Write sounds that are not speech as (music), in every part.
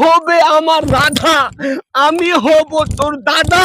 হবে আমার রাধা আমি হব তোর দাদা।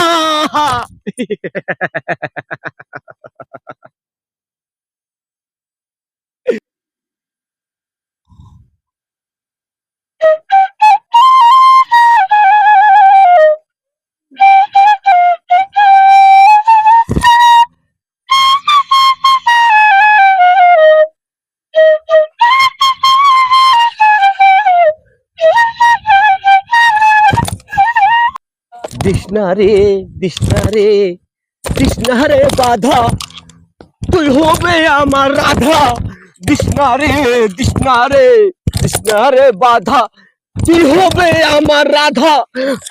দিশনা রে দিশনা রে দিশনা রে বাধা তুই হবে আমার রাধা দিশনা রে দিশনা রে দিশনা রে বাধা তুই হবে আমার রাধা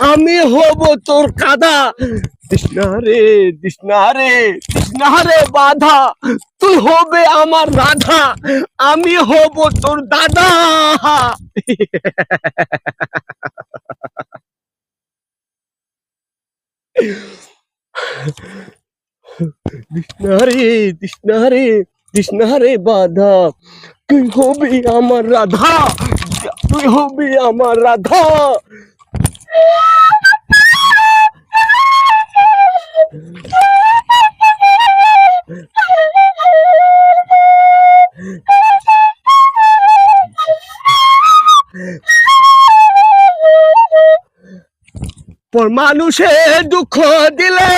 আমি হব তোর কাদা দিশনা রে দিশনা রে দিশনা রে বাধা তুই হবে আমার রাধা আমি হব তোর দাদা কৃষ্ণারে কৃষ্ণারে কৃষ্ণারে বাধা তুই হবি আমার রাধা তুই হবি আমার রাধা পর মানুষে দুঃখ দিলে,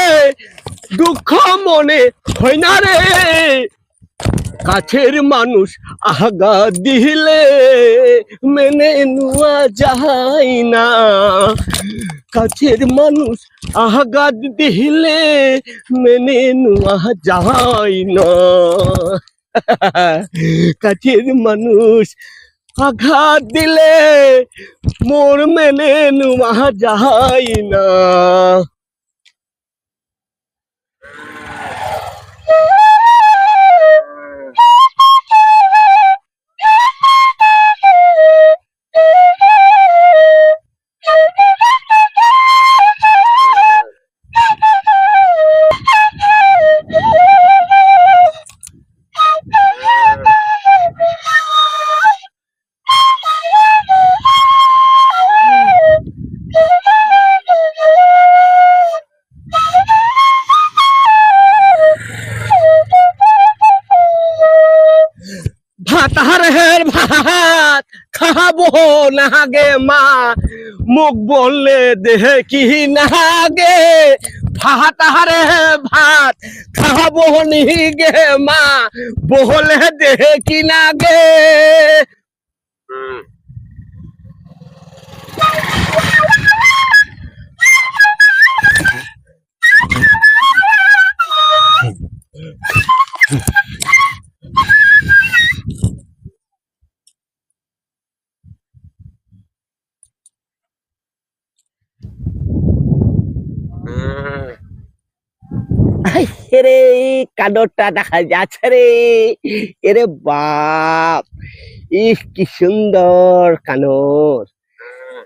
দুঃখ মনে হয় না রে। কাছের মানুষ আগা দিলে, মেনে নেওয়া যায় না। কাছের মানুষ আঘাত দিলে, মেনে নেওয়া যায় না। (laughs) কাছের মানুষ আঘাত দিলে মোর মেনে নুমা যাই না। খাব না গে মা। মুখ বললে দেহে কি না গে। ভাত আরে ভাত খাব নি গে মা। বলে দেহে কি না রে কাদরটা দেখা যাচ্ছে রে। এরে বাপ, ইস, কি সুন্দর কানর।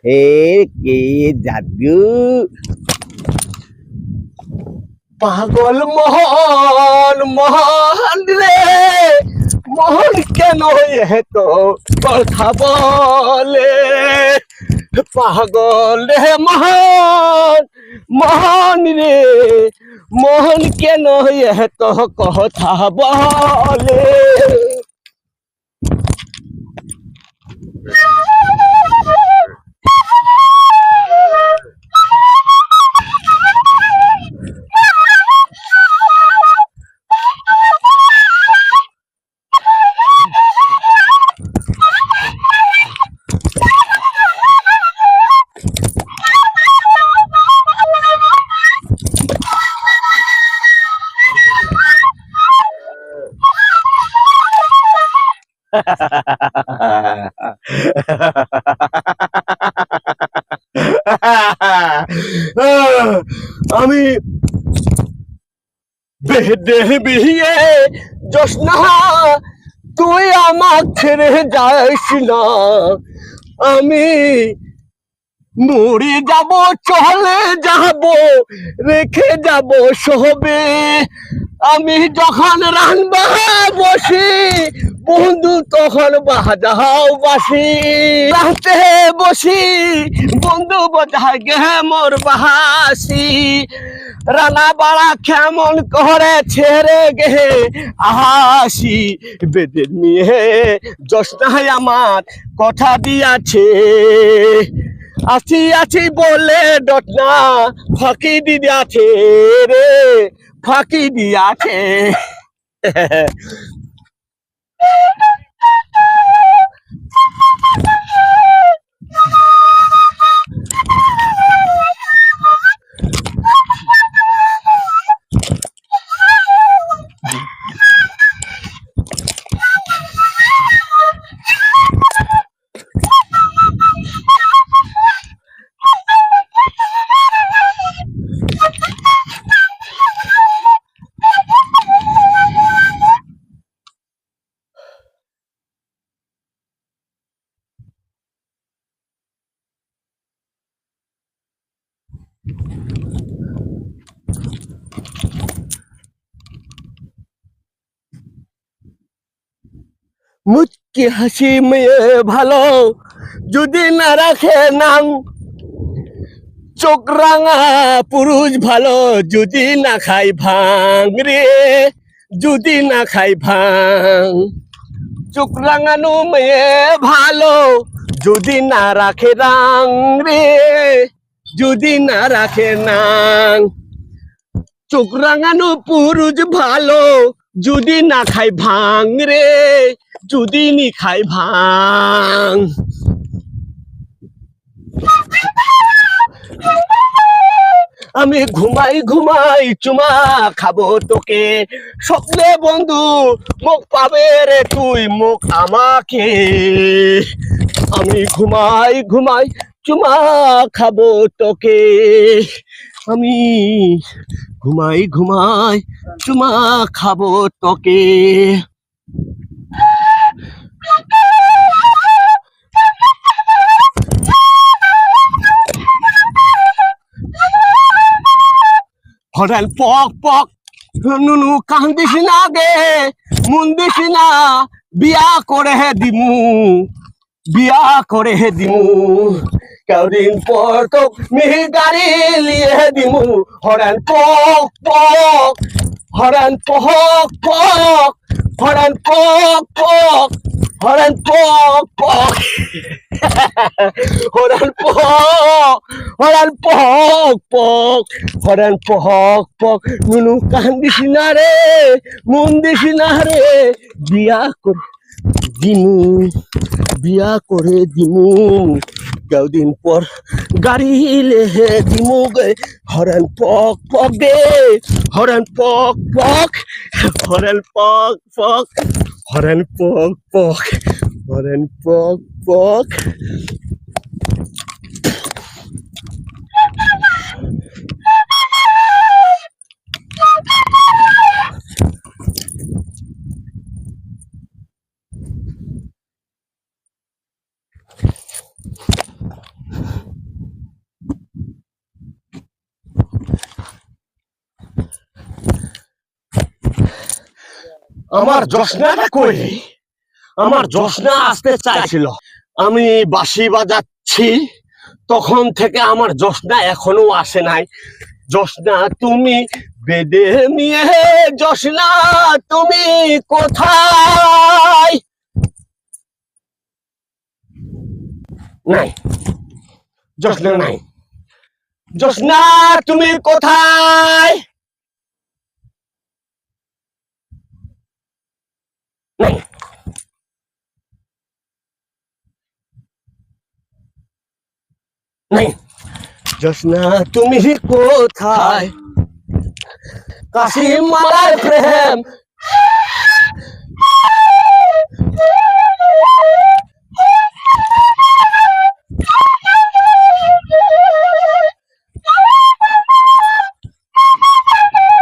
হে, কে জাদু। পাগল মোহন মোহন রে। মোহন কেন তো কথা বলে? পাগল রে মোহন মোহন রে মোহন কেন এত কথা বলে? আমি তুই আমার ছেড়ে যাইস না আমি মরে যাব চলে যাব রেখে যাব সবে আমি যখন রানবা বসি, বন্ধু তখন বাজাও বাসি। রাতে বসি, বন্ধু বোঝায় গে মোর বাহাসি রানা বাড়া কেমন করে ছেড়ে গে আহাসি বেদের নিয়ে জশনায় আমার কথা দিয়াছে। আছি আছি বলে ডটনা ফাঁকি দিয়াছে রে ফাঁকি দিয়াছে (laughs) মুচকি হাসি মেয়ে ভালো, যদি না রাখে নাম। চোখ রাঙা পুরুষ ভালো, যদি না খাই ভাং রে, যদি না খাই ভাং চোখ রাঙানো মেয়ে ভালো, যদি না রাখে রাং রে যদি না রাখে নাং। চোখ রাঙানো পুরুষ ভালো, যদি না খাই ভাং রে, যদি নি খাই ভাং। আমি ঘুমাই ঘুমাই চুমা খাব তোকে। স্বপ্নে বন্ধু মুখ পাবে রে তুই, মুখ আমাকে। আমি ঘুমাই ঘুমাই চুমা খাব তোকে। আমি ঘুমাই ঘুমাই চুমা খাব তোকে। হঠাৎ পক পক, নুনু কান্দিস না গে, মুন্দিস না, বিয়া করে দিমু, বিয়া করে দিমু। কদিন পর তো মিহি গাড়ি লিয়ে দিমু। হরান পক পক, হরান পক পক, হরান পক পক, হরান পক পক। হরান পক হরান পক পক, হরান পক পক। নুনু কান্দিস না রে মন দিস না রে। বিয়া করে দিমু, বিয়া করে দিমু। কদিন পর গাড়ি লেহে দিমু গে। হরান পক পক গে। হরান পক পক। হরান পক পক। হরান পক পক। হরান পক পক। আমার জশনাটা কই? আমার জশনা আসতে চাইছিল। আমি বাঁশি বাজাচ্ছি, তখন থেকে আমার জশনা এখনও আসে নাই। জশনা তুমি বেদে নিয়ে জশনা তুমি কোথায়? নাই। জশনা নাই। জশনা তুমি কোথায়? नहीं। नहीं जसना तुम ही को था काशी मार प्रेम।